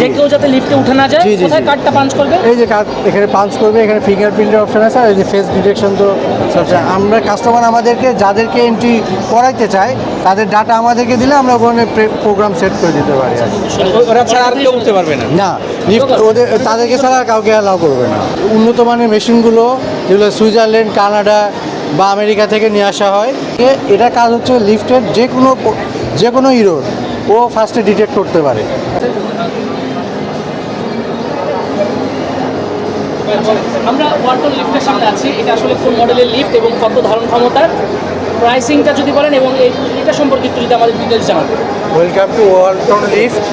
যে কেউ যাতে লিফটে উঠে না যায় কোথায় কার্ডটা পাঞ্চ করবে? এই যে কার্ড এখানে পাঞ্চ করবে এখানে ফিঙ্গারপ্রিন্টের অপশন আছে আর এই যে ফেস ডিটেকশন তো সবসময় আমরা কাস্টমার আমাদেরকে যাদেরকে এন্ট্রি করাইতে চাই তাদের ডাটা আমাদেরকে দিলে আমরা ওখানে প্রোগ্রাম সেট করে দিতে পারি আর কি। ওরা ছাড়া আর কেউ উঠতে পারবে না। না লিফট ওদের তাদেরকে ছাড়া আর কাউকে অ্যালাউ করবে না। উন্নত মানের মেশিনগুলো যেগুলো সুইজারল্যান্ড কানাডা বা আমেরিকা থেকে নিয়ে আসা হয় এটা কাজ হচ্ছে লিফটের যে কোনো যে কোনো ইরোর ও ফার্স্টে ডিটেক্ট করতে পারে। আমরা ওয়ালটন লিফটের সামনে আছি। এটা আসলে কোন মডেলের লিফট এবং কত ধারণ ক্ষমতার। প্রাইসিংটা যদি বলেন এবং এটা সম্পর্কে একটু যদি আমাদের ডিটেলস জানাবেন welcome to Walton lift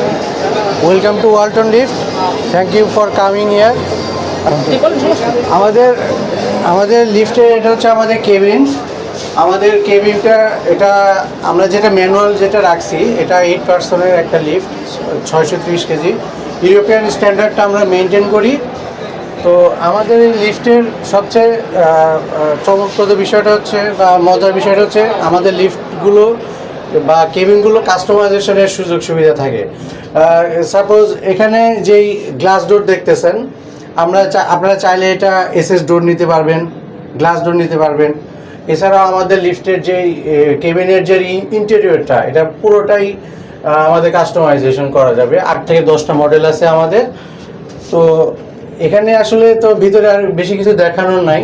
welcome to Walton lift thank you for coming here. আমাদের আমাদের লিফটে এটা হচ্ছে আমাদের কেবিন আমাদের কেবিনটা এটা আমরা যেটা ম্যানুয়াল যেটা রাখছি এটা এইট পার্সনের একটা লিফট ছয়শো ত্রিশ কেজি। ইউরোপিয়ান স্ট্যান্ডার্ডটা আমরা মেনটেন করি। তো আমাদের এই লিফটের সবচেয়ে চমকপ্রদ বিষয়টা হচ্ছে বা মজার বিষয়টা হচ্ছে আমাদের লিফটগুলো বা কেবিনগুলো কাস্টমাইজেশনের সুযোগ সুবিধা থাকে। সাপোজ এখানে যেই গ্লাস ডোর দেখতেছেন, আমরা আপনারা চাইলে এটা এসএস ডোর নিতে পারবেন, গ্লাস ডোর নিতে পারবেন। এছাড়াও আমাদের লিফটের যে কেবিনের যে ইন্টেরিয়রটা এটা পুরোটাই আমাদের কাস্টমাইজেশন করা যাবে। আট থেকে দশটা মডেল আছে আমাদের। তো এখানে আসলে তো ভিতরে আর বেশি কিছু দেখানোর নাই।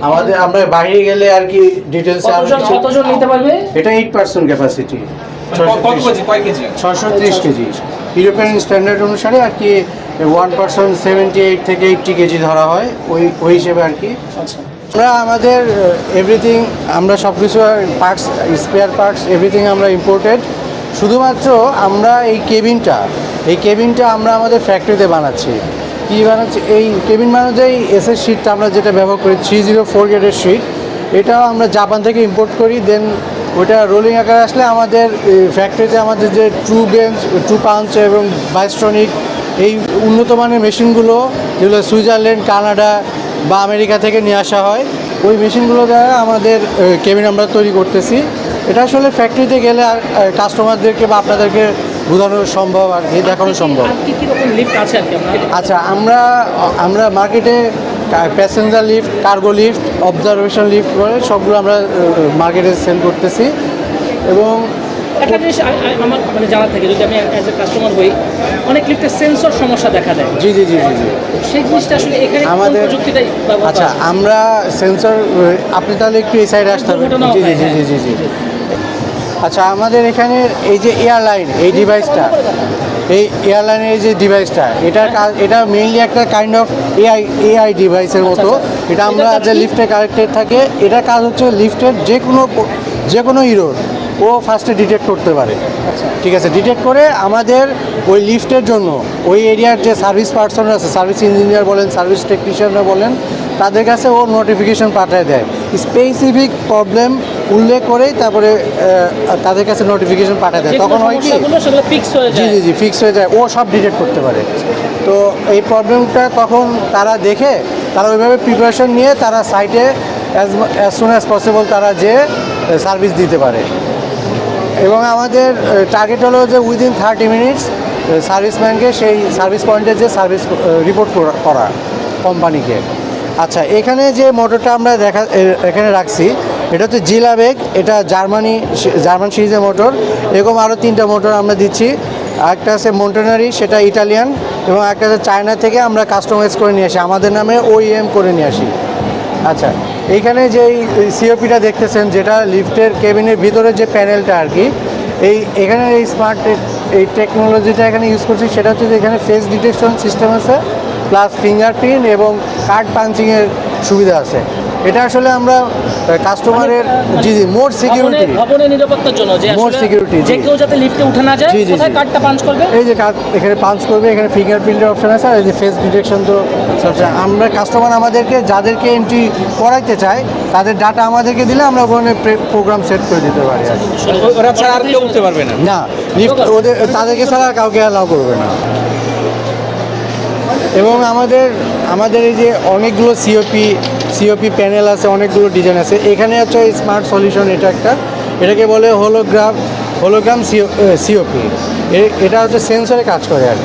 আমাদের আমরা বাইরে গেলে আর কি ডিটেলস কতজন কতজন নিতে পারবে? এটা এইট পার্সেন্ট ক্যাপাসিটি ক- কত কেজি কয় কেজি? ছশো ত্রিশ কেজি। ইউরোপিয়ান স্ট্যান্ডার্ড অনুসারে আর কি ওয়ান পার্সেন্ট সেভেন্টি এইট থেকে এইটটি কেজি ধরা হয় ওই ওই হিসেবে আর কি। আচ্ছা। আমরা আমাদের এভরিথিং আমরা সব কিছু পার্টস স্পেয়ার পার্টস এভরিথিং আমরা ইম্পোর্টেড শুধুমাত্র আমরা এই কেবিনটা এই কেবিনটা আমরা আমাদের ফ্যাক্টরিতে বানাচ্ছি। কী বানাচ্ছি? এই কেবিন এই এসএস শিটটা আমরা যেটা ব্যবহার করি থ্রি জিরো ফোর গ্রেডের শিট এটাও আমরা জাপান থেকে ইম্পোর্ট করি দেন ওটা রোলিং আকারে আসলে আমাদের ফ্যাক্টরিতে আমাদের যে ট্রু বেঞ্চ ট্রু পাঞ্চ এবং বাইস্ট্রনিক এই উন্নত মানের মেশিনগুলো যেগুলো সুইজারল্যান্ড, কানাডা বা আমেরিকা থেকে নিয়ে আসা হয়, ওই মেশিনগুলো দ্বারা আমাদের কেবিন আমরা তৈরি করতেছি। এটা আসলে ফ্যাক্টরিতে গেলে আর কাস্টমারদেরকে বা আপনাদেরকে বোঝানো সম্ভব আর কি দেখানো সম্ভব। আচ্ছা আমরা আমরা মার্কেটে passenger lift cargo lift observation lift করে সবগুলো আমরা মার্কেটে সেল করতেছি। এবং একটা জিনিস আ- আ- আমার মানে জানা থেকে যদি আমি অ্যাজ এ কাস্টমার হই অনেক সেন্সর সমস্যা দেখা দেয়। জি জি জি জি জি। সেই জিনিসটা আসলে এখানে আমাদের প্রযুক্তিটাই আচ্ছা আমরা সেন্সর আপনি তাহলে একটু এই সাইডে আসতে হবে। জি জি জি হ্যাঁ। জি জি জি। আচ্ছা আমাদের এখানে এই যে এয়ারলাইন এই ডিভাইসটা এই এয়ারলাইনের এই যে ডিভাইসটা এটার কাজ এটা মেইনলি একটা কাইন্ড অফ এআই এআই ডিভাইসের মতো আচ্ছা। এটা আমরা যে? লিফটে কানেক্টেড থাকে এটার কাজ হচ্ছে লিফটের যে কোনো যে কোনো ইরোর ও ফার্স্টে ডিটেক্ট করতে পারে আচ্ছা। ঠিক আছে ডিটেক্ট করে আমাদের ওই লিফটের জন্য ওই এরিয়ার যে সার্ভিস পার্সন আছে সার্ভিস ইঞ্জিনিয়ার বলেন সার্ভিস টেকনিশিয়ানরা বলেন তাদের কাছে ও নোটিফিকেশন পাঠিয়ে দেয় স্পেসিফিক প্রবলেম উল্লেখ করেই তারপরে তাদের কাছে নোটিফিকেশন পাঠিয়ে দেয়। তখন হয় কি? জি জি জি ফিক্স হয়ে যায়। ও সব ডিটেক্ট করতে পারে। তো এই প্রবলেমটা তখন তারা দেখে তারা ওইভাবে প্রিপারেশন নিয়ে তারা সাইটে as as soon as possible তারা যে সার্ভিস দিতে পারে। এবং আমাদের টার্গেট হলো যে উইদিন থার্টি মিনিটস সার্ভিসম্যানকে সেই সার্ভিস পয়েন্টে যে সার্ভিস রিপোর্ট করা কোম্পানিকে আচ্ছা এখানে যে মোটরটা আমরা দেখা এখানে রাখছি এটা হচ্ছে জিলাবেগ এটা জার্মানি জার্মান সিরিজের মোটর। এরকম আরও তিনটা মোটর আমরা দিচ্ছি। একটা আছে মন্টেনারি সেটা ইটালিয়ান এবং একটা আছে চায়না থেকে আমরা কাস্টমাইজ করে নিয়ে আসি। আমাদের নামে ওইএম করে নিয়ে আসি। আচ্ছা এইখানে যে সিওপিটা দেখতেছেন, যেটা লিফটের কেবিনের ভিতরে যে প্যানেলটা আর কি, এই, এখানে এই স্মার্ট এই টেকনোলজিটা এখানে ইউজ করছি। সেটা হচ্ছে যে এখানে ফেস ডিটেকশন সিস্টেম আছে প্লাস ফিঙ্গারপ্রিন্ট এবং কার্ড পাঞ্চিংয়ের সুবিধা আছে। এটা আসলে আমরা কাস্টমারের জি জি মোর সিকিউরিটি ভবনের- নিরাপত্তার জন্য যে আসলে security, যে কেউ যাতে লিফটে উঠে না যায় কোথায় কার্ডটা পাঞ্চ করবে? এই যে কার্ড এখানে পাঞ্চ করবে এখানে ফিঙ্গারপ্রিন্টের অপশন আছে আর এই যে ফেস ডিটেকশন তো সবসময় আমরা কাস্টমার আমাদেরকে যাদেরকে এন্ট্রি করাইতে চাই তাদের ডাটা আমাদেরকে দিলে আমরা ওখানে প্রোগ্রাম সেট করে দিতে পারি। আর ওরা ছাড়া আর কেউ উঠতে পারবে না। না লিফট ওদের তাদেরকে ছাড়া আর কাউকে অ্যালাউ করবে না। এবং আমাদের আমাদের এই যে অনেকগুলো সিওপি সিওপি প্যানেল আছে, অনেকগুলো ডিজাইন আছে। এখানে হচ্ছে স্মার্ট সলিউশন এটা একটা। এটাকে বলে হোলোগ্রাফ হোলোগ্রাম সিওপি এটা হচ্ছে সেন্সরে কাজ করে আর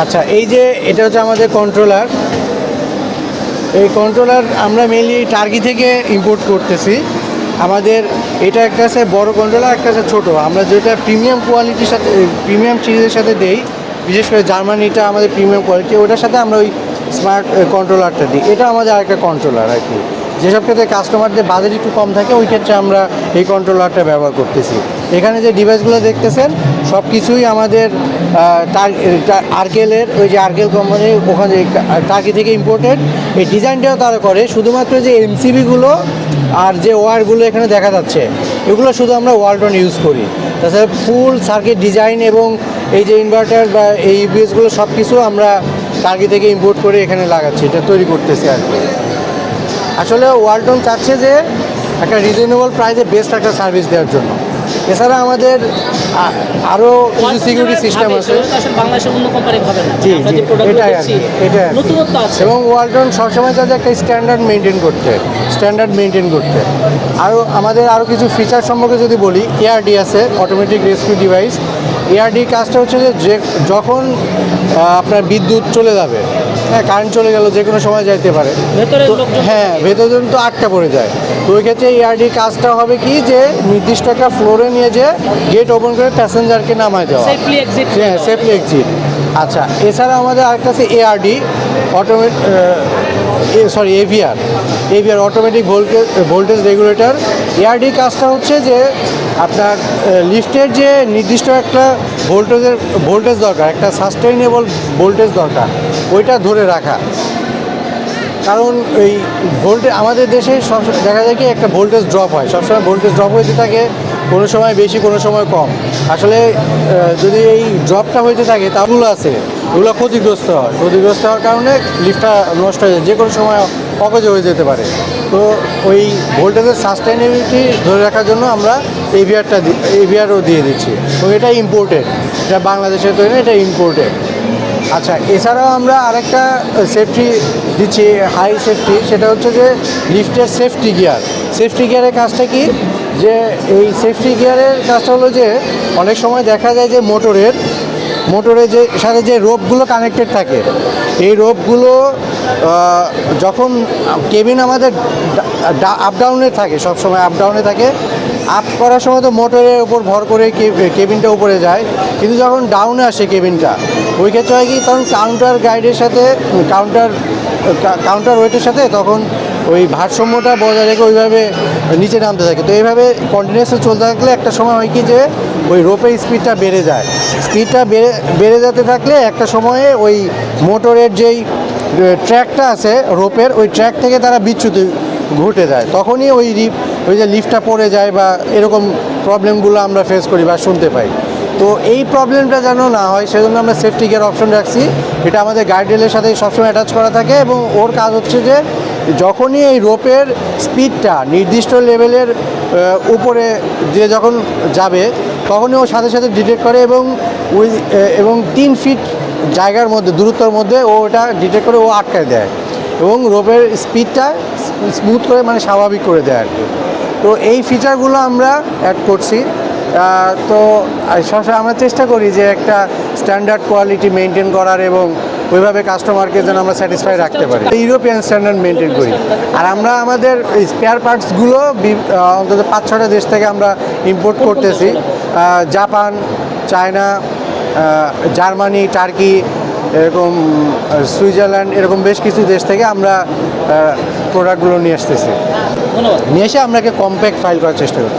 আচ্ছা এই যে এটা হচ্ছে আমাদের কন্ট্রোলার এই কন্ট্রোলার আমরা মেনলি টার্কি থেকে ইম্পোর্ট করতেছি। আমাদের, এটা একটা আছে বড় কন্ট্রোলার একটা আছে ছোটো। আমরা যেটা প্রিমিয়াম কোয়ালিটির সাথে প্রিমিয়াম সিরিজের সাথে দেই, বিশেষ করে জার্মানিটা আমাদের প্রিমিয়াম কোয়ালিটি ওটার সাথে আমরা ওই স্মার্ট কন্ট্রোলারটা দিই। এটা আমাদের আরেকটা কন্ট্রোলার আর কি। যেসব ক্ষেত্রে কাস্টমারদের বাজেট একটু কম থাকে, ওই ক্ষেত্রে আমরা এই কন্ট্রোলারটা ব্যবহার করতেছি। এখানে যে ডিভাইসগুলো দেখতেছেন সব কিছুই আমাদের আর্কেলের ওই যে আর্কেল কোম্পানি ওখানে টার্কি থেকে ইম্পোর্টেড এই ডিজাইনটাও তারা করে, শুধুমাত্র যে এমসিবিগুলো আর যে ওয়ারগুলো এখানে দেখা যাচ্ছে, এগুলো শুধু আমরা ওয়ালটন ইউজ করি। তাছাড়া ফুল সার্কিট ডিজাইন এবং এই যে ইনভার্টার বা এই ইউপিএসগুলো সব কিছু আমরা টার্কি থেকে ইম্পোর্ট করে এখানে লাগাচ্ছি এটা তৈরি করতেছি আর কি। আসলে ওয়ালটন চাচ্ছে যে একটা রিজনেবল প্রাইসে বেস্ট একটা সার্ভিস দেওয়ার জন্য। এছাড়া আমাদের আরও কিছু সিকিউরিটি সিস্টেম আছে। জি, জি, এটাই কি, এটাই আছে। এবং ওয়ালটন সবসময় চাচ্ছে একটা স্ট্যান্ডার্ড মেনটেন করতে স্ট্যান্ডার্ড মেনটেন করতে। আরও আমাদের আরও কিছু ফিচার সম্পর্কে যদি বলি এআরডি আছে অটোমেটিক রেস্কিউ ডিভাইস এআরডি কাজটা হচ্ছে যে যখন আপনার বিদ্যুৎ চলে যাবে হ্যাঁ কারেন্ট চলে গেল যে কোনো সময় যাইতে পারে। হ্যাঁ ভেতর তো আটটা পড়ে যায়। তো ওই ক্ষেত্রে এআরডি কাজটা হবে কি যে নির্দিষ্ট একটা ফ্লোরে নিয়ে যে গেট ওপেন করে প্যাসেঞ্জারকে নামায় দেওয়া। হ্যাঁ সেফলি এক্সিট আচ্ছা এছাড়া আমাদের আরেকটা আছে ARD automate sorry AVR AVR automatic voltage voltage regulator ARD কাজটা হচ্ছে যে আপনার লিফটের যে নির্দিষ্ট একটা ভোল্টেজের, ভোল্টেজ দরকার, একটা সাস্টেইনেবল ভোল্টেজ দরকার, ওইটা ধরে রাখা। কারণ এই ভোল্টেজ আমাদের দেশে সব দেখা যায় কি, একটা ভোল্টেজ ড্রপ হয়। সবসময় ভোল্টেজ ড্রপ হইতে থাকে, কোনো সময় বেশি, কোনো সময় কম। আসলে যদি এই ড্রপটা হইতে থাকে তাগুলো আছে। ওগুলো ক্ষতিগ্রস্ত হয়। ক্ষতিগ্রস্ত হওয়ার কারণে লিফটটা নষ্ট হয়ে যায়। যে কোনো সময় অকেজে হয়ে যেতে পারে। তো ওই ভোল্টেজের সাস্টেনেবিলিটি ধরে রাখার জন্য আমরা এভিআরটা এভিআরও দিয়ে দিচ্ছি। তো এটা ইম্পোর্টেড এটা বাংলাদেশের তৈরি, এটা ইম্পোর্টেড আচ্ছা এছাড়াও আমরা আরেকটা সেফটি দিচ্ছি হাই সেফটি সেটা হচ্ছে যে লিফটের সেফটি গিয়ার সেফটি গিয়ারের কাজটা কি? যে এই সেফটি গিয়ারের কাজটা হলো যে, অনেক সময় দেখা যায় যে মোটরের মোটরে যে, সাথে যে রোপগুলো কানেক্টেড থাকে, এই রোপগুলো যখন কেবিন আমাদের আপ ডাউনে থাকে সব সময় আপ ডাউনে থাকে আপ করার সময় তো মোটরের উপর ভর করে কেবিনটা উপরে যায়, কিন্তু যখন ডাউনে আসে কেবিনটা, ওই ক্ষেত্রে হয় কি, তখন কাউন্টার গাইডের সাথে কাউন্টার কাউন্টার ওয়েটের সাথে তখন ওই ভারসাম্যটা বজায় রেখে ওইভাবে নিচে নামতে থাকে। তো এইভাবে কন্টিনিউসলি চলতে থাকলে একটা সময় হয় কি যে ওই রোপের স্পিডটা বেড়ে যায়। স্পিডটা বেড়ে বেড়ে যেতে থাকলে একটা সময়ে ওই মোটরের যেই ট্র্যাকটা আছে রোপের ওই ট্র্যাক থেকে তারা বিচ্যুতি ঘটে যায়। তখনই ওই ওই যে লিফটটা পড়ে যায় বা এরকম প্রবলেমগুলো আমরা ফেস করি বা শুনতে পাই। তো এই প্রবলেমটা যেন না হয়, সেজন্য আমরা সেফটি গিয়ার অপশন রাখছি। এটা আমাদের গাইডরেলের সাথে সবসময় অ্যাটাচ করা থাকে এবং ওর কাজ হচ্ছে যে যখনই এই রোপের স্পিডটা নির্দিষ্ট লেভেলের উপরে দিয়ে যখন যাবে, তখনই ও সাথে সাথে ডিটেক্ট করে এবং উই এবং তিন ফিট জায়গার মধ্যে, দূরত্বর মধ্যে ও ওটা ডিটেক্ট করে ও আটকায় দেয়। এবং রোপের স্পিডটা স্মুথ করে মানে স্বাভাবিক করে দেয় আর কি। তো এই ফিচারগুলো আমরা অ্যাড করছি। তো সবসময় আমরা চেষ্টা করি যে একটা স্ট্যান্ডার্ড কোয়ালিটি মেনটেন করার এবং ওইভাবে কাস্টমারকে যেন আমরা স্যাটিসফাই রাখতে পারি। ইউরোপিয়ান স্ট্যান্ডার্ড মেনটেন করি। আর আমরা আমাদের স্পেয়ার পার্টসগুলো অন্তত পাঁচ ছটা দেশ থেকে আমরা ইম্পোর্ট করতেছি। জাপান চায়না জার্মানি টার্কি এরকম সুইজারল্যান্ড এরকম বেশ কিছু দেশ থেকে আমরা প্রোডাক্টগুলো নিয়ে আসতেছি। নিয়ে এসে আমরাকে কম্প্যাক্ট ফাইল করার চেষ্টা করি